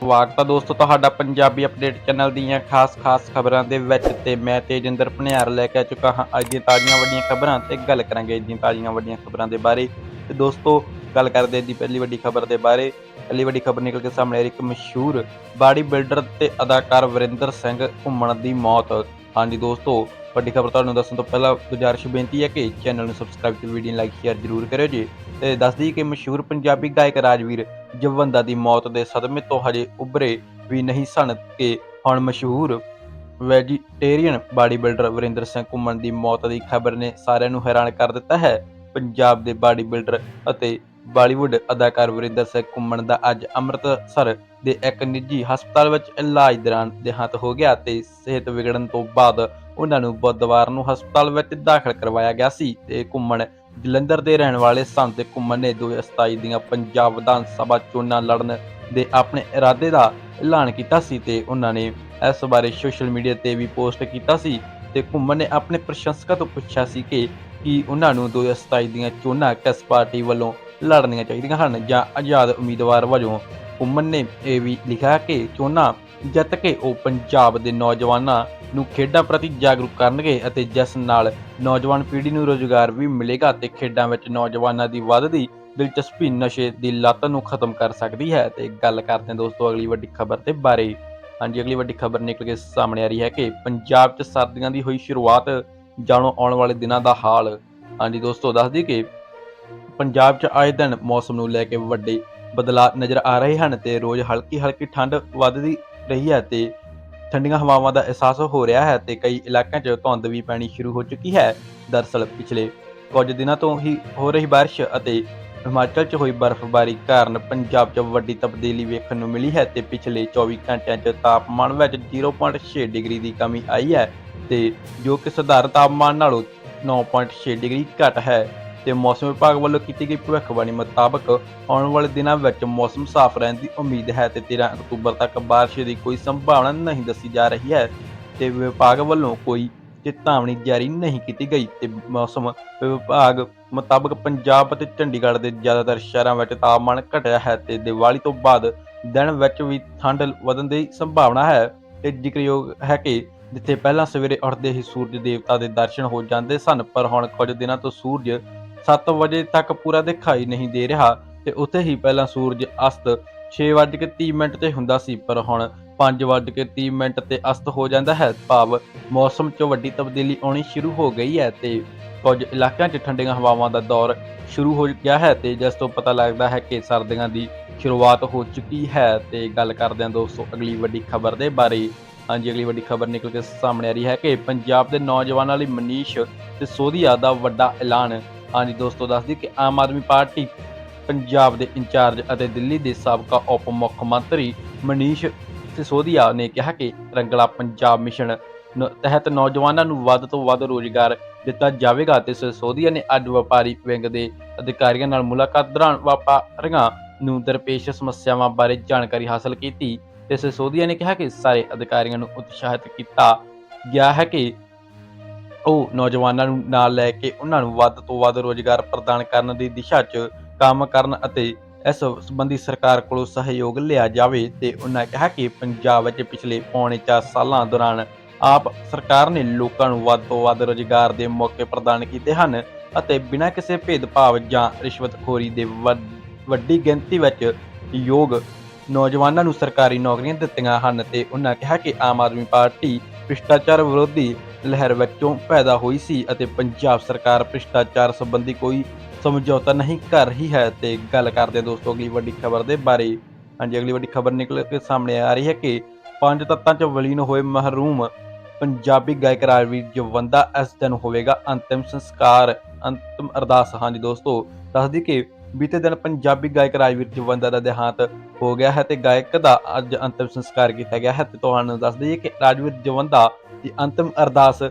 ਸਵਾਗਤ ਹੈ ਦੋਸਤੋ ਤੁਹਾਡਾ ਪੰਜਾਬੀ ਅਪਡੇਟ ਚੈਨਲ ਦੀਆਂ ਖਾਸ-ਖਾਸ ਖਬਰਾਂ ਦੇ ਵਿੱਚ ਤੇ ਮੈਂ ਤੇਜਿੰਦਰ ਭਨਿਆਰ ਲੈ ਕੇ ਆ ਚੁੱਕਾ ਹਾਂ। ਅੱਜ ਦੀਆਂ ਤਾਜ਼ੀਆਂ ਵੱਡੀਆਂ ਖਬਰਾਂ ਤੇ ਗੱਲ ਕਰਾਂਗੇ ਅੱਜ ਦੀਆਂ ਤਾਜ਼ੀਆਂ ਵੱਡੀਆਂ ਖਬਰਾਂ ਦੇ ਬਾਰੇ। ਤੇ ਦੋਸਤੋ, ਗੱਲ ਕਰਦੇ ਹਾਂ ਦੀ ਪਹਿਲੀ ਵੱਡੀ ਖਬਰ ਦੇ ਬਾਰੇ। ਪਹਿਲੀ ਵੱਡੀ ਖਬਰ ਨਿਕਲ ਕੇ ਸਾਹਮਣੇ ਆ ਰਹੀ ਇੱਕ ਮਸ਼ਹੂਰ ਬਾਡੀ ਬਿਲਡਰ ਤੇ ਅਦਾਕਾਰ ਵਰਿੰਦਰ ਸਿੰਘ ਘੁੰਮਣ ਦੀ ਮੌਤ। ਹਾਂਜੀ ਦੋਸਤੋ, ਵੱਡੀ ਖਬਰ ਤੁਹਾਨੂੰ ਦੱਸਣ ਤੋਂ ਪਹਿਲਾਂ ਗੁਜ਼ਾਰਿਸ਼ ਬੇਨਤੀ ਹੈ ਕਿ ਚੈਨਲ ਨੂੰ ਸਬਸਕ੍ਰਾਈਬ ਤੇ ਵੀਡੀਓ ਨੂੰ ਲਾਈਕ ਸ਼ੇਅਰ ਜ਼ਰੂਰ ਕਰਿਓ ਜੀ। ਤੇ ਦੱਸ ਦਈਏ ਕਿ ਮਸ਼ਹੂਰ ਪੰਜਾਬੀ ਗਾਇਕ ਰਾਜਵੀਰ ਜਵੰਦਾ ਦੀ ਮੌਤ ਦੇ ਸਦਮੇ ਤੋਂ ਹਜੇ ਉੱਭਰੇ ਵੀ ਨਹੀਂ ਸਨ ਕਿ ਹੁਣ ਮਸ਼ਹੂਰ vegetarian body builder Varinder Singh Ghuman ਦੀ ਮੌਤ ਦੀ ਖਬਰ ਨੇ ਸਾਰਿਆਂ ਨੂੰ ਹੈਰਾਨ ਕਰ ਦਿੱਤਾ ਹੈ। ਪੰਜਾਬ ਦੇ ਬਾਡੀ ਬਿਲਡਰ ਅਤੇ ਬਾਲੀਵੁੱਡ ਅਦਾਕਾਰ ਵਰਿੰਦਰ ਸਿੰਘ ਘੁੰਮਣ ਦਾ ਅੱਜ ਅੰਮ੍ਰਿਤਸਰ ਦੇ ਇੱਕ ਨਿੱਜੀ ਹਸਪਤਾਲ ਵਿੱਚ ਇਲਾਜ ਦੌਰਾਨ ਦੇਹਾਂਤ ਹੋ ਗਿਆ ਤੇ ਸਿਹਤ ਵਿਗੜਨ ਤੋਂ ਬਾਅਦ ਉਹਨਾਂ ਨੂੰ ਬੁੱਧਵਾਰ ਨੂੰ ਹਸਪਤਾਲ ਵਿੱਚ ਦਾਖਲ ਕਰਵਾਇਆ ਗਿਆ ਸੀ ਤੇ ਘੁੰਮਣ ਜਲੰਧਰ ਦੇ ਰਹਿਣ ਵਾਲੇ ਸਨ ਤੇ ਘੁੰਮਣ ਨੇ 2027 ਦੀਆਂ ਪੰਜਾਬ ਵਿਧਾਨ ਸਭਾ ਚੋਣਾਂ ਲੜਨ ਦੇ ਆਪਣੇ ਇਰਾਦੇ ਦਾ ਐਲਾਨ ਕੀਤਾ ਸੀ ਤੇ ਉਹਨਾਂ ਨੇ ਇਸ ਬਾਰੇ ਸੋਸ਼ਲ ਮੀਡੀਆ ਤੇ ਵੀ ਪੋਸਟ ਕੀਤਾ ਸੀ ਤੇ ਘੁੰਮਣ ਨੇ ਆਪਣੇ ਪ੍ਰਸ਼ੰਸਕਾਂ ਤੋਂ ਪੁੱਛਿਆ ਸੀ ਕਿ ਕੀ ਉਹਨਾਂ ਨੂੰ 2027 ਦੀਆਂ ਚੋਣਾਂ ਕਿਸ ਪਾਰਟੀ ਵੱਲੋਂ ਲੜਨੀਆਂ ਚਾਹੀਦੀਆਂ ਹਨ ਜਾਂ ਆਜ਼ਾਦ ਉਮੀਦਵਾਰ ਵਜੋਂ ਘੁੰਮਣ ਨੇ ਇਹ ਵੀ ਲਿਖਿਆ ਕਿ ਚੋਣਾਂ ਜਿੱਤ ਕੇ ਉਹ ਪੰਜਾਬ ਦੇ ਨੌਜਵਾਨਾਂ ਨੂੰ ਖੇਡਾਂ ਪ੍ਰਤੀ ਜਾਗਰੂਕ ਕਰਨਗੇ ਅਤੇ ਜਿਸ ਨਾਲ ਨੌਜਵਾਨ ਪੀੜ੍ਹੀ ਨੂੰ ਰੋਜ਼ਗਾਰ ਵੀ ਮਿਲੇਗਾ ਤੇ ਖੇਡਾਂ ਵਿੱਚ ਨੌਜਵਾਨਾਂ ਦੀ ਵੱਧਦੀ ਦਿਲਚਸਪੀ ਨਸ਼ੇ ਦੀ ਲੱਤ ਨੂੰ ਖਤਮ ਕਰ ਸਕਦੀ ਹੈ। ਤੇ ਗੱਲ ਕਰਦੇ ਹਾਂ ਦੋਸਤੋ, ਅਗਲੀ ਵੱਡੀ ਖਬਰ ਦੇ ਬਾਰੇ। ਹਾਂਜੀ, ਅਗਲੀ ਵੱਡੀ ਖਬਰ ਨਿਕਲ ਕੇ ਸਾਹਮਣੇ ਆ ਰਹੀ ਹੈ ਕਿ ਪੰਜਾਬ 'ਚ ਸਰਦੀਆਂ ਦੀ ਹੋਈ ਸ਼ੁਰੂਆਤ, ਜਾਣੋ ਆਉਣ ਵਾਲੇ ਦਿਨਾਂ ਦਾ ਹਾਲ। ਹਾਂਜੀ ਦੋਸਤੋ, ਦੱਸ ਦਈਏ ਕਿ ਪੰਜਾਬ 'ਚ ਆਏ ਦਿਨ ਮੌਸਮ ਨੂੰ ਲੈ ਕੇ ਵੱਡੇ ਬਦਲਾਅ ਨਜ਼ਰ ਆ ਰਹੇ ਹਨ ਤੇ ਰੋਜ਼ ਹਲਕੀ ਹਲਕੀ ਠੰਡ ਵੱਧਦੀ ਰਹੀ ਹੈ ਤੇ ਠੰਡੀਆਂ ਹਵਾਵਾਂ ਦਾ ਅਹਿਸਾਸ ਹੋ ਰਿਹਾ ਹੈ ਤੇ ਕਈ ਇਲਾਕਿਆਂ 'ਚ ਧੁੰਦ ਵੀ ਪੈਣੀ ਸ਼ੁਰੂ ਹੋ ਚੁੱਕੀ ਹੈ। ਦਰਸਲ ਪਿਛਲੇ ਕੁਝ ਦਿਨਾਂ ਤੋਂ ਹੀ ਹੋ ਰਹੀ ਬਾਰਿਸ਼ ਅਤੇ ਹਿਮਾਚਲ 'ਚ ਹੋਈ ਬਰਫ਼ਬਾਰੀ ਕਾਰਨ ਪੰਜਾਬ 'ਚ ਵੱਡੀ ਤਬਦੀਲੀ ਵੇਖਣ ਨੂੰ ਮਿਲੀ ਹੈ ਤੇ ਪਿਛਲੇ 24 ਘੰਟਿਆਂ 'ਚ ਤਾਪਮਾਨ ਵਿੱਚ 0.6 ਡਿਗਰੀ ਦੀ ਕਮੀ ਆਈ ਹੈ ਤੇ ਜੋ ਕਿ ਸਧਾਰਨ ਤਾਪਮਾਨ ਨਾਲੋਂ 9.6 ਡਿਗਰੀ ਘੱਟ ਹੈ। ਤੇ ਮੌਸਮ ਵਿਭਾਗ ਵੱਲੋਂ ਕੀਤੀ ਗਈ ਭਵਿੱਖਬਾਣੀ ਮੁਤਾਬਕ ਆਉਣ ਵਾਲੇ ਦਿਨਾਂ ਵਿੱਚ ਮੌਸਮ ਸਾਫ਼ ਰਹਿਣ ਦੀ ਉਮੀਦ ਹੈ ਤੇ 13 ਅਕਤੂਬਰ ਤੱਕ ਬਾਰਿਸ਼ ਦੀ ਕੋਈ ਸੰਭਾਵਨਾ ਨਹੀਂ ਦੱਸੀ ਜਾ ਰਹੀ ਹੈ ਤੇ ਵਿਭਾਗ ਵੱਲੋਂ ਕੋਈ ਚੇਤਾਵਨੀ ਜਾਰੀ ਨਹੀਂ ਕੀਤੀ ਗਈ ਤੇ ਮੌਸਮ ਵਿਭਾਗ ਮੁਤਾਬਕ ਪੰਜਾਬ ਅਤੇ ਚੰਡੀਗੜ੍ਹ ਦੇ ਜ਼ਿਆਦਾਤਰ ਸ਼ਹਿਰਾਂ ਵਿੱਚ ਤਾਪਮਾਨ ਘਟਿਆ ਹੈ ਤੇ ਦੀਵਾਲੀ ਤੋਂ ਬਾਅਦ ਦਿਨ ਵਿੱਚ ਵੀ ਠੰਡ ਵਧਣ ਦੀ ਸੰਭਾਵਨਾ ਹੈ। ਤੇ ਜ਼ਿਕਰਯੋਗ ਹੈ ਕਿ ਜਿੱਥੇ ਪਹਿਲਾਂ ਸਵੇਰੇ ਉੱਠਦੇ ਹੀ ਸੂਰਜ ਦੇਵਤਾ ਦੇ ਦਰਸ਼ਨ ਹੋ ਜਾਂਦੇ ਸਨ, ਪਰ ਹੁਣ ਕੁਝ ਦਿਨਾਂ ਤੋਂ ਸੂਰਜ 7 ਵਜੇ ਤੱਕ ਪੂਰਾ ਦਿਖਾਈ ਨਹੀਂ ਦੇ ਰਿਹਾ ਤੇ ਉੱਥੇ ਹੀ ਪਹਿਲਾਂ ਸੂਰਜ ਅਸਤ 6:30 ਮਿੰਟ ਤੇ ਹੁੰਦਾ ਸੀ, ਪਰ ਹੁਣ 5:30 ਮਿੰਟ ਤੇ ਅਸਤ ਹੋ ਜਾਂਦਾ ਹੈ। ਭਾਵ ਮੌਸਮ 'ਚ ਵੱਡੀ ਤਬਦੀਲੀ ਆਉਣੀ ਸ਼ੁਰੂ ਹੋ ਗਈ ਹੈ ਤੇ ਕੁਝ ਇਲਾਕਿਆਂ 'ਚ ਠੰਡੀਆਂ ਹਵਾਵਾਂ ਦਾ ਦੌਰ ਸ਼ੁਰੂ ਹੋ ਗਿਆ ਹੈ ਤੇ ਜਿਸ ਤੋਂ ਪਤਾ ਲੱਗਦਾ ਹੈ ਕਿ ਸਰਦੀਆਂ ਦੀ ਸ਼ੁਰੂਆਤ ਹੋ ਚੁੱਕੀ ਹੈ ਤੇ ਗੱਲ ਕਰਦੇ ਹਾਂ ਦੋਸਤੋ, ਅਗਲੀ ਵੱਡੀ ਖਬਰ ਦੇ ਬਾਰੇ, ਹਾਂਜੀ, ਅਗਲੀ ਵੱਡੀ ਖਬਰ ਨਿਕਲ ਕੇ ਸਾਹਮਣੇ ਆ ਰਹੀ ਹੈ ਕਿ ਪੰਜਾਬ ਦੇ ਨੌਜਵਾਨਾਂ ਲਈ ਮਨੀਸ਼ ਤੇ ਸੋਧੀਆ ਦਾ ਵੱਡਾ ਐਲਾਨ ਹਾਂਜੀ ਦੋਸਤੋ ਦੱਸਦੀ ਕਿ ਆਮ ਆਦਮੀ ਪਾਰਟੀ, ਪੰਜਾਬ ਦੇ ਇੰਚਾਰਜ ਅਤੇ ਦਿੱਲੀ ਦੇ ਸਾਬਕਾ ਉਪ ਮੁੱਖ ਮੰਤਰੀ ਮਨੀਸ਼ ਸਿਸੋਦੀਆ ਨੇ ਕਿਹਾ ਕਿ ਰੰਗਲਾ ਪੰਜਾਬ ਮਿਸ਼ਨ ਤਹਿਤ ਨੌਜਵਾਨਾਂ ਨੂੰ ਵੱਧ ਤੋਂ ਵੱਧ ਰੋਜ਼ਗਾਰ ਦਿੱਤਾ ਜਾਵੇਗਾ ਤੇ ਸਿਸੋਦੀਆ ਨੇ ਅੱਜ ਵਪਾਰੀ ਵਿੰਗ ਦੇ ਅਧਿਕਾਰੀਆਂ ਨਾਲ ਮੁਲਾਕਾਤ ਦੌਰਾਨ ਵਪਾਰੀਆਂ ਨੂੰ ਦਰਪੇਸ਼ ਸਮੱਸਿਆਵਾਂ ਬਾਰੇ ਜਾਣਕਾਰੀ ਹਾਸਲ ਕੀਤੀ ਤੇ ਸਿਸੋਦੀਆ ਨੇ ਕਿਹਾ ਕਿ ਸਾਰੇ ਅਧਿਕਾਰੀਆਂ ਨੂੰ ਉਤਸ਼ਾਹਿਤ ਕੀਤਾ ਗਿਆ ਹੈ ਕਿ ਉਹ ਨੌਜਵਾਨਾਂ ਨੂੰ ਨਾਲ ਲੈ ਕੇ ਉਹਨਾਂ ਨੂੰ ਵੱਧ ਤੋਂ ਵੱਧ ਰੋਜ਼ਗਾਰ ਪ੍ਰਦਾਨ ਕਰਨ ਦੀ ਦਿਸ਼ਾ 'ਚ ਕੰਮ ਕਰਨ ਅਤੇ ਇਸ ਸੰਬੰਧੀ ਸਰਕਾਰ ਕੋਲੋਂ ਸਹਿਯੋਗ ਲਿਆ ਜਾਵੇ ਤੇ ਉਹਨਾਂ ਕਿਹਾ ਕਿ ਪੰਜਾਬ ਵਿੱਚ ਪਿਛਲੇ ਪੌਣੇ 4 ਸਾਲਾਂ ਦੌਰਾਨ ਆਪ ਸਰਕਾਰ ਨੇ ਲੋਕਾਂ ਨੂੰ ਵੱਧ ਤੋਂ ਵੱਧ ਰੋਜ਼ਗਾਰ ਦੇ ਮੌਕੇ ਪ੍ਰਦਾਨ ਕੀਤੇ ਹਨ ਅਤੇ ਬਿਨਾਂ ਕਿਸੇ ਭੇਦਭਾਵ ਜਾਂ ਰਿਸ਼ਵਤਖੋਰੀ ਦੇ ਵੱਡੀ ਗਿਣਤੀ ਵਿੱਚ ਯੋਗ ਨੌਜਵਾਨਾਂ ਨੂੰ ਸਰਕਾਰੀ ਨੌਕਰੀਆਂ ਦਿੱਤੀਆਂ ਹਨ ਤੇ ਉਹਨਾਂ ਕਿਹਾ ਕਿ ਆਮ ਆਦਮੀ ਪਾਰਟੀ ਭ੍ਰਿਸ਼ਟਾਚਾਰ ਵਿਰੋਧੀ ਲਹਿਰ ਵਿੱਚੋਂ ਪੈਦਾ ਹੋਈ ਸੀ ਅਤੇ ਪੰਜਾਬ ਸਰਕਾਰ ਭ੍ਰਿਸ਼ਟਾਚਾਰ ਸੰਬੰਧੀ ਕੋਈ ਸਮਝੌਤਾ ਨਹੀਂ ਕਰ ਰਹੀ ਹੈ। ਤੇ ਗੱਲ ਕਰਦੇ ਹਾਂ ਦੋਸਤੋ, ਅਗਲੀ ਵੱਡੀ ਖਬਰ ਦੇ ਬਾਰੇ। ਹਾਂਜੀ, ਅਗਲੀ ਵੱਡੀ ਖਬਰ ਨਿਕਲ ਕੇ ਸਾਹਮਣੇ ਆ ਰਹੀ ਹੈ ਕਿ ਪੰਜ ਤੱਤਾਂ 'ਚ ਵਿਲੀਨ ਹੋਏ ਮਹਿਰੂਮ ਪੰਜਾਬੀ ਗਾਇਕ ਰਾਜਵੀਰ ਜਵੰਦਾ ਇਸ ਦਿਨ ਹੋਵੇਗਾ ਅੰਤਿਮ ਸੰਸਕਾਰ। ਅੰਤਿਮ ਅਰਦਾਸ। ਹਾਂਜੀ ਦੋਸਤੋ ਦੱਸਦੀ ਕਿ ਬੀਤੇ ਦਿਨ ਪੰਜਾਬੀ ਗਾਇਕ ਰਾਜਵੀਰ ਜਵੰਦਾ ਦਾ ਦੇਹਾਂਤ ਹੋ ਗਿਆ ਹੈ ਤੇ ਗਾਇਕ ਦਾ ਅੱਜ ਅੰਤਿਮ ਸੰਸਕਾਰ ਕੀਤਾ ਗਿਆ ਹੈ ਤੇ ਤੁਹਾਨੂੰ ਦੱਸ ਦਈਏ ਕਿ ਰਾਜਵੀਰ ਜਵੰਦਾ ਦੀ ਅੰਤਿਮ ਅਰਦਾਸ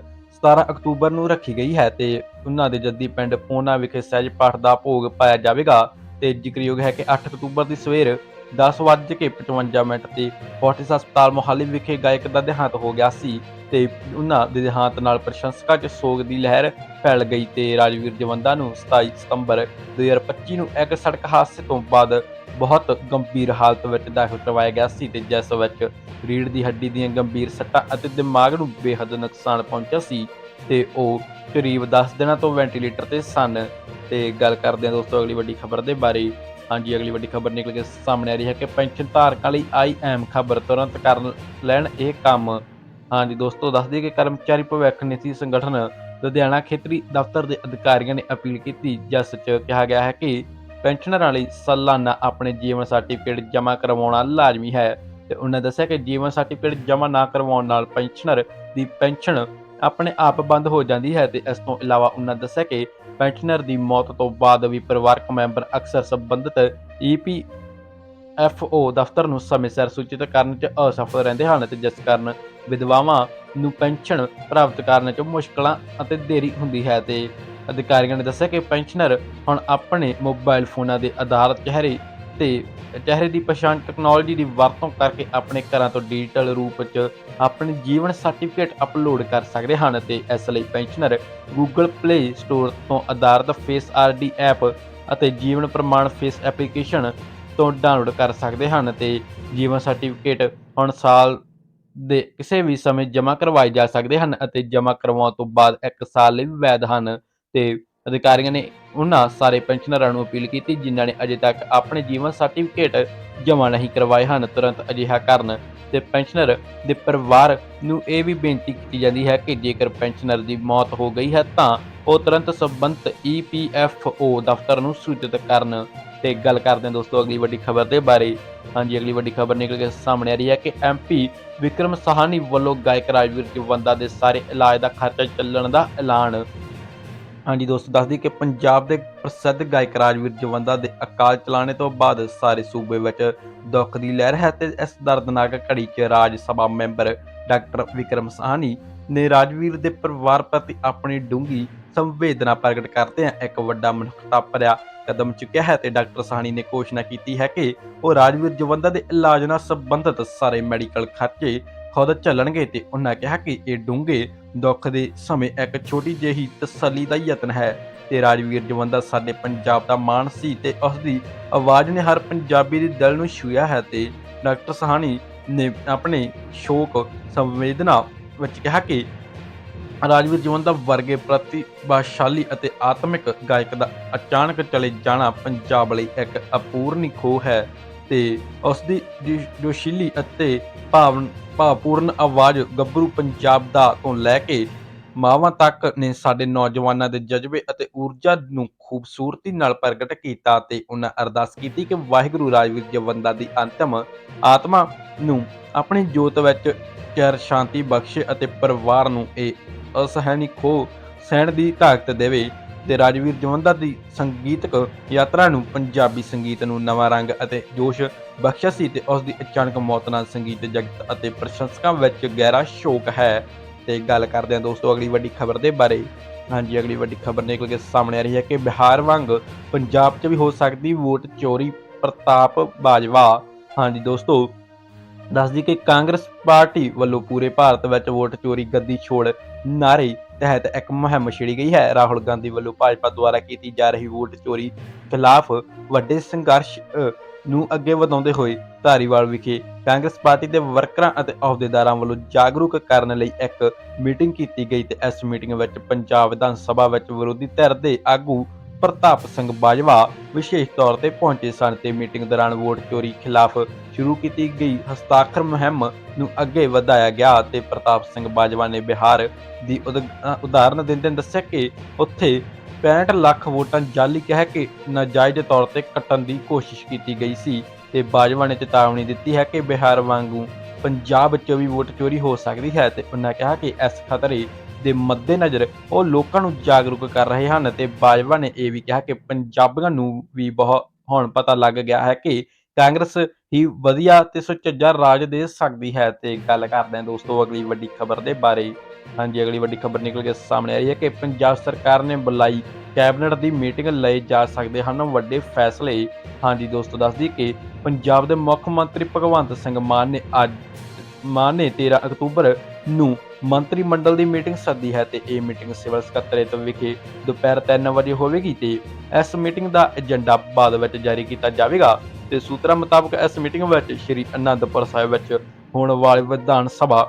17 ਅਕਤੂਬਰ ਨੂੰ ਰੱਖੀ ਗਈ ਹੈ ਤੇ ਉਹਨਾਂ ਦੇ ਜੱਦੀ ਪਿੰਡ ਪੋਨਾ ਵਿਖੇ ਸਹਿਜ ਪਾਠ ਦਾ ਭੋਗ ਪਾਇਆ ਜਾਵੇਗਾ ਤੇ ਜ਼ਿਕਰਯੋਗ ਹੈ ਕਿ 8 ਅਕਤੂਬਰ ਦੀ ਸਵੇਰ 10:55 ਮਿੰਟ ਤੇ ਫੋਰਟਿਸ ਹਸਪਤਾਲ ਮੋਹਾਲੀ ਵਿਖੇ ਗਾਇਕ ਦਾ ਦੇਹਾਂਤ ਹੋ ਗਿਆ ਸੀ ਤੇ ਉਹਨਾਂ ਦੇ ਦੇਹਾਂਤ ਨਾਲ ਪ੍ਰਸ਼ੰਸਕਾਂ 'ਚ ਸੋਗ ਦੀ ਲਹਿਰ ਫੈਲ ਗਈ ਤੇ ਰਾਜਵੀਰ ਜਵੰਦਾ ਨੂੰ 27 ਸਤੰਬਰ 2025 ਨੂੰ ਇੱਕ ਸੜਕ ਹਾਦਸੇ ਤੋਂ ਬਾਅਦ ਬਹੁਤ ਗੰਭੀਰ ਹਾਲਤ ਵਿੱਚ ਦਾਖਲ ਕਰਵਾਇਆ ਗਿਆ ਸੀ ਤੇ ਜਿਸ ਵਿੱਚ ਰੀੜ ਦੀ ਹੱਡੀ ਦੀਆਂ ਗੰਭੀਰ ਸੱਟਾਂ ਅਤੇ ਦਿਮਾਗ ਨੂੰ ਬੇਹੱਦ ਨੁਕਸਾਨ ਪਹੁੰਚਿਆ ਸੀ ਤੇ ਉਹ ਕਰੀਬ 10 ਦਿਨਾਂ ਤੋਂ ਵੈਂਟੀਲੇਟਰ ਤੇ ਸਨ। ਤੇ ਗੱਲ ਕਰਦੇ ਹਾਂ ਦੋਸਤੋ ਅਗਲੀ ਵੱਡੀ ਖਬਰ ਦੇ ਬਾਰੇ। ਹਾਂਜੀ, ਅਗਲੀ ਵੱਡੀ ਖਬਰ ਨਿਕਲ ਕੇ ਸਾਹਮਣੇ ਆ ਰਹੀ ਹੈ ਕਿ ਪੈਨਸ਼ਨ ਧਾਰਕਾਂ ਲਈ ਆਈਐਮ ਖਬਰ ਤੁਰੰਤ ਕਰਨ ਲੈਣ ਇਹ ਕੰਮ। ਹਾਂਜੀ, ਦੋਸਤੋ, ਦੱਸ ਦਈਏ ਕਿ ਕਰਮਚਾਰੀ ਭਵਿੱਖ ਨਿਧੀ ਸੰਗਠਨ ਲੁਧਿਆਣਾ ਖੇਤਰੀ ਦਫ਼ਤਰ ਦੇ ਅਧਿਕਾਰੀਆਂ ਨੇ ਅਪੀਲ ਕੀਤੀ, ਜਿਸ 'ਚ ਕਿਹਾ ਗਿਆ ਹੈ ਕਿ ਪੈਨਸ਼ਨਰਾਂ ਲਈ ਸਾਲਾਨਾ ਆਪਣੇ ਜੀਵਨ ਸਰਟੀਫਿਕੇਟ ਜਮ੍ਹਾਂ ਕਰਵਾਉਣਾ ਲਾਜ਼ਮੀ ਹੈ ਤੇ ਉਹਨਾਂ ਦੱਸਿਆ ਕਿ ਜੀਵਨ ਸਰਟੀਫਿਕੇਟ ਜਮ੍ਹਾਂ ਨਾ ਕਰਵਾਉਣ ਨਾਲ ਪੈਨਸ਼ਨਰ ਦੀ ਪੈਨਸ਼ਨ ਆਪਣੇ ਆਪ ਬੰਦ ਹੋ ਜਾਂਦੀ ਹੈ ਤੇ ਇਸ ਤੋਂ ਇਲਾਵਾ ਉਹਨਾਂ ਦੱਸਿਆ ਕਿ ਪੈਨਸ਼ਨਰ ਦੀ ਮੌਤ ਤੋਂ ਬਾਅਦ ਵੀ ਪਰਿਵਾਰਕ ਮੈਂਬਰ ਅਕਸਰ ਸੰਬੰਧਿਤ ਈਪੀ ਐਫਓ ਦਫ਼ਤਰ ਨੂੰ ਸਮੇਂ ਸਿਰ ਸੂਚਿਤ ਕਰਨ 'ਚ ਅਸਫਲ ਰਹਿੰਦੇ ਹਨ ਤੇ ਜਿਸ ਕਾਰਨ ਵਿਧਵਾਵਾਂ ਨੂੰ ਪੈਨਸ਼ਨ ਪ੍ਰਾਪਤ ਕਰਨ 'ਚ ਮੁਸ਼ਕਲਾਂ ਅਤੇ ਦੇਰੀ ਹੁੰਦੀ ਹੈ ਤੇ ਅਧਿਕਾਰੀਆਂ ਨੇ ਦੱਸਿਆ ਕਿ ਪੈਨਸ਼ਨਰ ਹੁਣ ਆਪਣੇ ਮੋਬਾਈਲ ਫੋਨਾਂ ਦੇ ਆਧਾਰ ਚਿਹਰੇ ਤੇ ਚਿਹਰੇ ਦੀ ਪਛਾਣ ਟੈਕਨੋਲੋਜੀ ਦੀ ਵਰਤੋਂ ਕਰਕੇ ਆਪਣੇ ਘਰਾਂ ਤੋਂ ਡਿਜੀਟਲ ਰੂਪ 'ਚ ਆਪਣੇ ਜੀਵਨ ਸਰਟੀਫਿਕੇਟ ਅਪਲੋਡ ਕਰ ਸਕਦੇ ਹਨ ਤੇ ਇਸ ਲਈ ਪੈਨਸ਼ਨਰ Google Play Store ਤੋਂ ਆਧਾਰਿਤ ਫੇਸ ਆਰਡੀ ਐਪ ਅਤੇ ਜੀਵਨ ਪ੍ਰਮਾਣ ਫੇਸ ਐਪਲੀਕੇਸ਼ਨ ਤੋਂ ਡਾਊਨਲੋਡ ਕਰ ਸਕਦੇ ਹਨ ਤੇ ਜੀਵਨ ਸਰਟੀਫਿਕੇਟ ਹੁਣ ਸਾਲ ਦੇ ਕਿਸੇ ਵੀ ਸਮੇਂ ਜਮ੍ਹਾਂ ਕਰਵਾਏ ਜਾ ਸਕਦੇ ਹਨ ਅਤੇ ਜਮ੍ਹਾਂ ਕਰਵਾਉਣ ਤੋਂ ਬਾਅਦ 1 ਸਾਲ ਲਈ ਵੈਧ ਹਨ ਤੇ ਅਧਿਕਾਰੀਆਂ ਨੇ ਉਹਨਾਂ ਸਾਰੇ ਪੈਨਸ਼ਨਰਾਂ ਨੂੰ ਅਪੀਲ ਕੀਤੀ, ਜਿਨ੍ਹਾਂ ਨੇ ਅਜੇ ਤੱਕ ਆਪਣੇ ਜੀਵਨ ਸਰਟੀਫਿਕੇਟ ਜਮ੍ਹਾਂ ਨਹੀਂ ਕਰਵਾਏ ਹਨ। ਤੁਰੰਤ ਅਜਿਹਾ ਕਰਨ ਤੇ ਪੈਨਸ਼ਨਰ ਦੇ ਪਰਿਵਾਰ ਨੂੰ ਇਹ ਵੀ ਬੇਨਤੀ ਕੀਤੀ ਜਾਂਦੀ ਹੈ ਕਿ ਜੇਕਰ ਪੈਨਸ਼ਨਰ ਦੀ ਮੌਤ ਹੋ ਗਈ ਹੈ, ਤਾਂ ਉਹ ਤੁਰੰਤ ਸੰਬੰਧਿਤ ਈਪੀਐਫਓ ਦਫ਼ਤਰ ਨੂੰ ਸੂਚਿਤ ਕਰਨ ਤੇ ਗੱਲ ਕਰਦੇ ਹਾਂ। ਦੋਸਤੋ, ਅਗਲੀ ਵੱਡੀ ਖਬਰ ਦੇ ਬਾਰੇ। ਹਾਂਜੀ, ਅਗਲੀ ਵੱਡੀ ਖਬਰ ਨਿਕਲ ਕੇ ਸਾਹਮਣੇ ਆ ਰਹੀ ਹੈ ਕਿ ਐਮਪੀ ਵਿਕਰਮ ਸਾਹਾਨੀ ਵੱਲੋਂ ਗਾਇਕ ਰਾਜਵੀਰ ਜਵੰਦਾ ਦੇ ਸਾਰੇ ਇਲਾਜ ਦਾ ਖਰਚਾ ਚੱਲਣ ਦਾ ਐਲਾਨ ਹਾਂਜੀ ਦੋਸਤੋ ਦੱਸਦੀ ਕਿ ਪੰਜਾਬ ਦੇ ਪ੍ਰਸਿੱਧ ਗਾਇਕ ਰਾਜਵੀਰ ਜਵੰਦਾ ਦੇ ਅਕਾਲ ਚਲਾਣੇ ਤੋਂ ਬਾਅਦ ਸਾਰੇ ਸੂਬੇ ਵਿੱਚ ਦੁੱਖ ਦੀ ਲਹਿਰ ਹੈ ਤੇ ਇਸ ਦਰਦਨਾਕ ਘੜੀ 'ਚ ਰਾਜ ਸਭਾ ਮੈਂਬਰ ਡਾਕਟਰ ਵਿਕਰਮ ਸਾਹਨੀ ਨੇ ਰਾਜਵੀਰ ਦੇ ਪਰਿਵਾਰ ਪ੍ਰਤੀ ਆਪਣੀ ਡੂੰਘੀ ਸੰਵੇਦਨਾ ਪ੍ਰਗਟ ਕਰਦਿਆਂ ਇੱਕ ਵੱਡਾ ਮਨੁੱਖਤਾ ਭਰਿਆ ਕਦਮ ਚੁੱਕਿਆ ਹੈ ਤੇ ਡਾਕਟਰ ਸਾਹਨੀ ਨੇ ਘੋਸ਼ਣਾ ਕੀਤੀ ਹੈ ਕਿ ਉਹ ਰਾਜਵੀਰ ਜਵੰਦਾ ਦੇ ਇਲਾਜ ਨਾਲ ਸੰਬੰਧਿਤ ਸਾਰੇ ਮੈਡੀਕਲ ਖਰਚੇ ਖੁਦ ਚੱਲਣਗੇ ਤੇ ਉਹਨਾਂ ਕਿਹਾ ਕਿ ਇਹ ਡੂੰਘੇ ਦੁੱਖ ਦੇ ਸਮੇਂ ਇੱਕ ਛੋਟੀ ਜਿਹੀ ਤਸੱਲੀ ਦਾ ਯਤਨ ਹੈ। ਤੇ ਰਾਜਵੀਰ ਜਵੰਦਾ ਸਾਡੇ ਪੰਜਾਬ ਦਾ ਮਾਣ ਸੀ ਤੇ ਉਸ ਦੀ ਆਵਾਜ਼ ਨੇ ਹਰ ਪੰਜਾਬੀ ਦੇ ਦਿਲ ਨੂੰ ਛੂਹਿਆ ਹੈ ਤੇ ਡਾਕਟਰ ਸਾਹਨੀ ਨੇ ਆਪਣੇ ਸ਼ੋਕ ਸੰਵੇਦਨਾ ਵਿੱਚ ਕਿਹਾ ਕਿ ਰਾਜਵੀਰ ਜਵੰਦਾ ਵਰਗੇ ਪ੍ਰਤਿਭਾਸ਼ਾਲੀ ਅਤੇ ਆਤਮਿਕ ਗਾਇਕ ਦਾ ਅਚਾਨਕ ਚਲੇ ਜਾਣਾ ਪੰਜਾਬ ਲਈ ਇੱਕ ਅਪੂਰਨੀ ਖੋਹ ਹੈ ਤੇ ਉਸ ਦੀ ਜੋਸ਼ੀਲੀ ਅਤੇ ਭਾਵਨ ਭਾਵਪੂਰਨ ਆਵਾਜ਼ ਗੱਭਰੂ ਪੰਜਾਬ ਦਾ ਤੋਂ ਲੈ ਕੇ ਮਾਵਾਂ ਤੱਕ ਨੇ ਸਾਡੇ ਨੌਜਵਾਨਾਂ ਦੇ ਜਜ਼ਬੇ ਅਤੇ ਊਰਜਾ ਨੂੰ ਖੂਬਸੂਰਤੀ ਨਾਲ ਪ੍ਰਗਟ ਕੀਤਾ ਤੇ ਉਹਨਾਂ ਅਰਦਾਸ ਕੀਤੀ ਕਿ ਵਾਹਿਗੁਰੂ ਰਾਜਵੀਰ ਜਵੰਦਾ ਦੀ ਅੰਤਮ ਆਤਮਾ ਨੂੰ ਆਪਣੀ ਜੋਤ ਵਿੱਚ ਚਿਰ ਸ਼ਾਂਤੀ ਬਖਸ਼ੇ ਅਤੇ ਪਰਿਵਾਰ ਨੂੰ ਇਹ ਅਸਹਿਣੀ ਖੋ ਸਹਿਣ ਦੀ ਤਾਕਤ ਦੇਵੇ। ਤੇ ਰਾਜਵੀਰ ਜਵੰਦਾ ਦੀ ਸੰਗੀਤਕ ਯਾਤਰਾ ਨੂੰ ਪੰਜਾਬੀ ਸੰਗੀਤ ਨੂੰ ਨਵਾਂ ਰੰਗ ਅਤੇ ਜੋਸ਼ ਬਖਸ਼ਿਆ ਸੀ ਤੇ ਉਸ ਦੀ ਅਚਾਨਕ ਮੌਤ ਨਾਲ ਸੰਗੀਤ ਜਗਤ ਅਤੇ ਪ੍ਰਸ਼ੰਸਕਾਂ ਵਿੱਚ ਗਹਿਰਾ ਸ਼ੋਕ ਹੈ। ਤੇ ਗੱਲ ਕਰਦੇ ਹਾਂ ਦੋਸਤੋ ਅਗਲੀ ਵੱਡੀ ਖਬਰ ਦੇ ਬਾਰੇ। ਹਾਂਜੀ, ਅਗਲੀ ਵੱਡੀ ਖਬਰ ਨਿਕਲ ਕੇ ਸਾਹਮਣੇ ਆ ਰਹੀ ਹੈ ਕਿ ਬਿਹਾਰ ਵਾਂਗ ਪੰਜਾਬ 'ਚ ਵੀ ਹੋ ਸਕਦੀ ਵੋਟ ਚੋਰੀ ਪ੍ਰਤਾਪ ਬਾਜਵਾ। ਹਾਂਜੀ ਦੋਸਤੋ ਦੱਸਦੀ ਕਿ ਕਾਂਗਰਸ ਪਾਰਟੀ ਵੱਲੋਂ ਪੂਰੇ ਭਾਰਤ ਵਿੱਚ ਵੋਟ ਚੋਰੀ ਗੱਦੀ ਛੋੜ ਨਾਰੇ ਤਹਿਤ ਇੱਕ ਮੁਹਿੰਮ ਛੇੜੀ ਗਈ ਹੈ। ਰਾਹੁਲ ਗਾਂਧੀ ਵੱਲੋਂ ਭਾਜਪਾ ਦੁਆਰਾ ਕੀਤੀ ਜਾ ਰਹੀ ਵੋਟ ਚੋਰੀ ਖਿਲਾਫ ਵੱਡੇ ਸੰਘਰਸ਼ ਨੂੰ ਅੱਗੇ ਵਧਾਉਂਦੇ ਹੋਏ ਧਾਰੀਵਾਲ ਵਿਖੇ ਕਾਂਗਰਸ ਪਾਰਟੀ ਦੇ ਵਰਕਰਾਂ ਅਤੇ ਅਹੁਦੇਦਾਰਾਂ ਵੱਲੋਂ ਜਾਗਰੂਕ ਕਰਨ ਲਈ ਇੱਕ ਮੀਟਿੰਗ ਕੀਤੀ ਗਈ ਤੇ ਇਸ ਮੀਟਿੰਗ ਵਿੱਚ ਪੰਜਾਬ ਵਿਧਾਨ ਸਭਾ ਵਿੱਚ ਵਿਰੋਧੀ ਧਿਰ ਦੇ ਆਗੂ ਪ੍ਰਤਾਪ ਸਿੰਘ ਬਾਜਵਾ ਵਿਸ਼ੇਸ਼ ਤੌਰ ਤੇ ਪਹੁੰਚੇ ਸਨ ਤੇ ਮੀਟਿੰਗ ਦੌਰਾਨ ਵੋਟ ਚੋਰੀ ਖਿਲਾਫ ਸ਼ੁਰੂ ਕੀਤੀ ਗਈ। ਹਸਤਾਖਰ ਮੁਹਿੰਮ ਨੂੰ ਅੱਗੇ ਵਧਾਇਆ ਗਿਆ ਤੇ ਪ੍ਰਤਾਪ ਸਿੰਘ ਬਾਜਵਾ ਨੇ ਬਿਹਾਰ ਦੀ ਉਦ- ਉਦਾਹਰਨ ਦਿੰਦੇ ਦੱਸਿਆ ਕਿ ਉੱਥੇ 65 ਲੱਖ ਵੋਟਾਂ ਜਾਲੀ ਕਹਿ ਕੇ ਨਾਜਾਇਜ਼ ਤੌਰ ਤੇ ਕੱਟਣ ਦੀ ਕੋਸ਼ਿਸ਼ ਕੀਤੀ ਗਈ ਸੀ ਤੇ ਬਾਜਵਾ ਨੇ ਚੇਤਾਵਨੀ ਦਿੱਤੀ ਹੈ ਕਿ ਬਿਹਾਰ ਵਾਂਗੂ ਪੰਜਾਬ ਵਿੱਚ ਵੀ ਵੋਟ ਚੋਰੀ ਹੋ ਸਕਦੀ ਹੈ ਤੇ ਉਹਨਾਂ ਕਿਹਾ ਕਿ ਇਸ ਖਤਰੇ ਦੇ ਮੱਦੇਨਜ਼ਰ ਉਹ ਲੋਕਾਂ ਨੂੰ ਜਾਗਰੂਕ ਕਰ ਰਹੇ ਹਨ ਤੇ ਬਾਜਵਾ ਨੇ ਇਹ ਵੀ ਕਿਹਾ ਕਿ ਪੰਜਾਬੀਆਂ ਨੂੰ ਵੀ ਬਹੁਤ ਹੁਣ ਪਤਾ ਲੱਗ ਗਿਆ ਹੈ ਕਿ ਕਾਂਗਰਸ ਹੀ ਵਧੀਆ ਤੇ ਸੁਚੱਜਾ ਰਾਜ ਦੇ ਸਕਦੀ ਹੈ ਤੇ ਗੱਲ ਕਰਦੇ ਹਾਂ ਦੋਸਤੋ ਅਗਲੀ ਵੱਡੀ ਖਬਰ ਦੇ ਬਾਰੇ। ਹਾਂਜੀ, ਅਗਲੀ ਵੱਡੀ ਖਬਰ ਨਿਕਲ ਕੇ ਸਾਹਮਣੇ ਆ ਰਹੀ ਹੈ ਕਿ ਪੰਜਾਬ ਸਰਕਾਰ ਨੇ ਬੁਲਾਈ ਕੈਬਨਿਟ ਦੀ ਮੀਟਿੰਗ ਲਏ ਜਾ ਸਕਦੇ ਹਨ। ਵੱਡੇ ਫੈਸਲੇ, ਹਾਂਜੀ ਦੋਸਤੋ ਦੱਸਦੀ ਕਿ ਪੰਜਾਬ ਦੇ ਮੁੱਖ ਮੰਤਰੀ ਭਗਵੰਤ ਸਿੰਘ ਮਾਨ ਨੇ ਅੱਜ, ਮਾਨ ਨੇ 13 ਅਕਤੂਬਰ ਨੂੰ ਮੰਤਰੀ ਮੰਡਲ ਦੀ ਮੀਟਿੰਗ ਸੱਦੀ ਹੈ ਤੇ ਇਹ ਮੀਟਿੰਗ ਸਿਵਲ ਸਕੱਤਰੇਤ ਵਿਖੇ ਦੁਪਹਿਰ 3 ਵਜੇ ਹੋਵੇਗੀ ਤੇ ਇਸ ਮੀਟਿੰਗ ਦਾ ਏਜੰਡਾ ਬਾਅਦ ਵਿੱਚ ਜਾਰੀ ਕੀਤਾ ਜਾਵੇਗਾ ਤੇ ਸੂਤਰਾਂ ਮੁਤਾਬਕ ਇਸ ਮੀਟਿੰਗ ਵਿੱਚ ਸ਼੍ਰੀ ਅਨੰਦਪੁਰ ਸਾਹਿਬ ਵਿੱਚ ਹੋਣ ਵਾਲੇ ਵਿਧਾਨ ਸਭਾ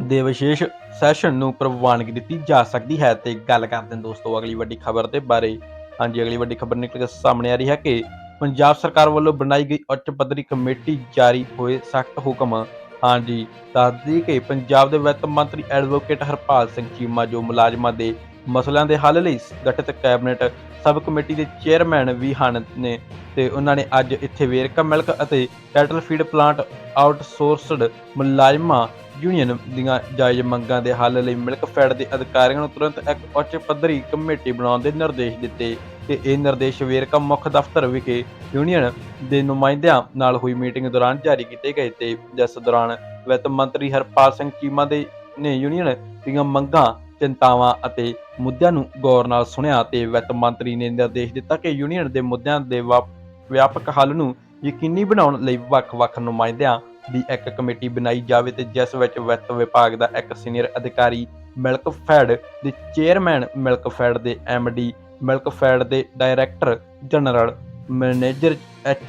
ਦੇ ਵਿਸ਼ੇਸ਼ ਸੈਸ਼ਨ ਨੂੰ ਪ੍ਰਵਾਨਗੀ ਦਿੱਤੀ ਜਾ ਸਕਦੀ ਹੈ ਤੇ ਗੱਲ ਕਰਦੇ ਹਾਂ ਦੋਸਤੋ ਅਗਲੀ ਵੱਡੀ ਖਬਰ ਦੇ ਬਾਰੇ। ਹਾਂਜੀ, ਅਗਲੀ ਵੱਡੀ ਖਬਰ ਨਿਕਲ ਕੇ ਸਾਹਮਣੇ ਆ ਰਹੀ ਹੈ ਕਿ ਪੰਜਾਬ ਸਰਕਾਰ ਵੱਲੋਂ ਬਣਾਈ ਗਈ ਉੱਚ ਪੱਧਰੀ ਕਮੇਟੀ ਜਾਰੀ ਹੋਏ ਸਖਤ ਹੁਕਮ ਹਾਂਜੀ ਦੱਸਦੀ ਕਿ ਪੰਜਾਬ ਦੇ ਵਿੱਤ ਮੰਤਰੀ ਐਡਵੋਕੇਟ ਹਰਪਾਲ ਸਿੰਘ ਚੀਮਾ ਜੋ ਮੁਲਾਜ਼ਮਾਂ ਦੇ ਮਸਲਿਆਂ ਦੇ ਹੱਲ ਲਈ ਗਠਿਤ ਕੈਬਨਿਟ ਸਬ ਕਮੇਟੀ ਦੇ ਚੇਅਰਮੈਨ ਵੀ ਹਨ ਨੇ ਤੇ ਉਹਨਾਂ ਨੇ ਅੱਜ ਇੱਥੇ ਵੇਰਕਾ ਮਿਲਕ ਅਤੇ ਕੈਟਲ ਫੀਡ ਪਲਾਂਟ ਆਊਟਸੋਰਸਡ ਮੁਲਾਜ਼ਮਾਂ ਯੂਨੀਅਨ ਦੀਆਂ ਜਾਇਜ਼ ਮੰਗਾਂ ਦੇ ਹੱਲ ਲਈ ਮਿਲਕ ਫੈਡ ਦੇ ਅਧਿਕਾਰੀਆਂ ਨੂੰ ਤੁਰੰਤ ਇੱਕ ਉੱਚ ਪੱਧਰੀ ਕਮੇਟੀ ਬਣਾਉਣ ਦੇ ਨਿਰਦੇਸ਼ ਦਿੱਤੇ ਤੇ ਇਹ ਨਿਰਦੇਸ਼ ਵੇਰਕਾ ਮੁੱਖ ਦਫ਼ਤਰ ਵਿਖੇ ਯੂਨੀਅਨ ਦੇ ਨੁਮਾਇੰਦਿਆਂ ਨਾਲ ਹੋਈ ਮੀਟਿੰਗ ਦੌਰਾਨ ਜਾਰੀ ਕੀਤੇ ਗਏ ਤੇ ਜਿਸ ਦੌਰਾਨ ਵਿੱਤ ਮੰਤਰੀ ਹਰਪਾਲ ਸਿੰਘ ਚੀਮਾ ਦੇ ਨੇ ਯੂਨੀਅਨ ਦੀਆਂ ਮੰਗਾਂ ਚਿੰਤਾਵਾਂ ਅਤੇ ਮੁੱਦਿਆਂ ਨੂੰ ਗੌਰ ਨਾਲ ਸੁਣਿਆ ਤੇ ਵਿੱਤ ਮੰਤਰੀ ਨੇ ਨਿਰਦੇਸ਼ ਦਿੱਤਾ ਕਿ ਯੂਨੀਅਨ ਦੇ ਮੁੱਦਿਆਂ ਦੇ ਵਾ- ਵਿਆਪਕ ਹੱਲ ਨੂੰ ਯਕੀਨੀ ਬਣਾਉਣ ਲਈ ਵੱਖ-ਵੱਖ ਨੁਮਾਇੰਦਿਆਂ ਦੀ ਇੱਕ ਕਮੇਟੀ ਬਣਾਈ ਜਾਵੇ ਤੇ ਜਿਸ ਵਿੱਚ ਵਿੱਤ ਵਿਭਾਗ ਦਾ ਇੱਕ ਸੀਨੀਅਰ ਅਧਿਕਾਰੀ ਮਿਲਕ ਫੈਡ ਦੇ ਚੇਅਰਮੈਨ ਮਿਲਕ ਫੈਡ ਦੇ ਡੀ ਮਿਲਕ ਫੈਡ ਦੇ director general manager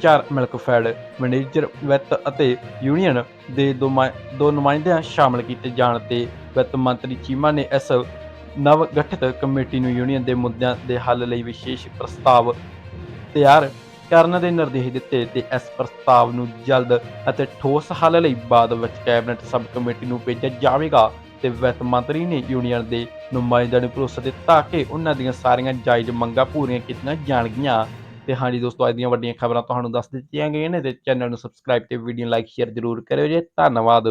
R Milkfed, manager ਵਿੱਤ ਅਤੇ ਯੂਨੀਅਨ ਦੇ ਦੋ ਮਾ- ਦੋ ਨੁਮਾਇੰਦਿਆਂ ਸ਼ਾਮਲ ਕੀਤੇ ਜਾਣ ਤੇ ਵਿੱਤ ਮੰਤਰੀ ਚੀਮਾ ਨੇ ਇਸ ਨਵ ਗਠਿਤ ਕਮੇਟੀ ਨੂੰ ਯੂਨੀਅਨ ਦੇ ਮੁੱਦਿਆਂ ਦੇ ਹੱਲ ਲਈ ਵਿਸ਼ੇਸ਼ ਪ੍ਰਸਤਾਵ ਤਿਆਰ ਕਰਨ ਦੇ ਨਿਰਦੇਸ਼ ਦਿੱਤੇ ਤੇ ਇਸ ਪ੍ਰਸਤਾਵ ਨੂੰ ਜਲਦ ਅਤੇ ਠੋਸ ਹੱਲ ਲਈ ਬਾਅਦ ਵਿੱਚ ਕੈਬਨਿਟ ਸਬ ਕਮੇਟੀ ਨੂੰ ਭੇਜਿਆ ਜਾਵੇਗਾ ਤੇ ਵਿੱਤ ਮੰਤਰੀ ਨੇ ਯੂਨੀਅਨ ਦੇ ਨੁਮਾਇੰਦਿਆਂ ਨੂੰ ਭਰੋਸਾ ਦਿੱਤਾ ਕਿ ਉਹਨਾਂ ਦੀਆਂ ਸਾਰੀਆਂ ਜਾਇਜ਼ ਮੰਗਾਂ ਪੂਰੀਆਂ ਕੀਤੀਆਂ ਜਾਣਗੀਆਂ। ਤੇ ਹਾਂਜੀ ਦੋਸਤੋ, ਅੱਜ ਦੀਆਂ ਵੱਡੀਆਂ ਖਬਰਾਂ ਤੁਹਾਨੂੰ ਦੱਸ ਦਿੱਤੀਆਂ ਗਈਆਂ ਨੇ ਤੇ ਚੈਨਲ ਨੂੰ ਸਬਸਕ੍ਰਾਈਬ ਤੇ ਵੀਡੀਓ ਲਾਈਕ ਸ਼ੇਅਰ ਜ਼ਰੂਰ ਕਰਿਓ ਜੀ। ਧੰਨਵਾਦ।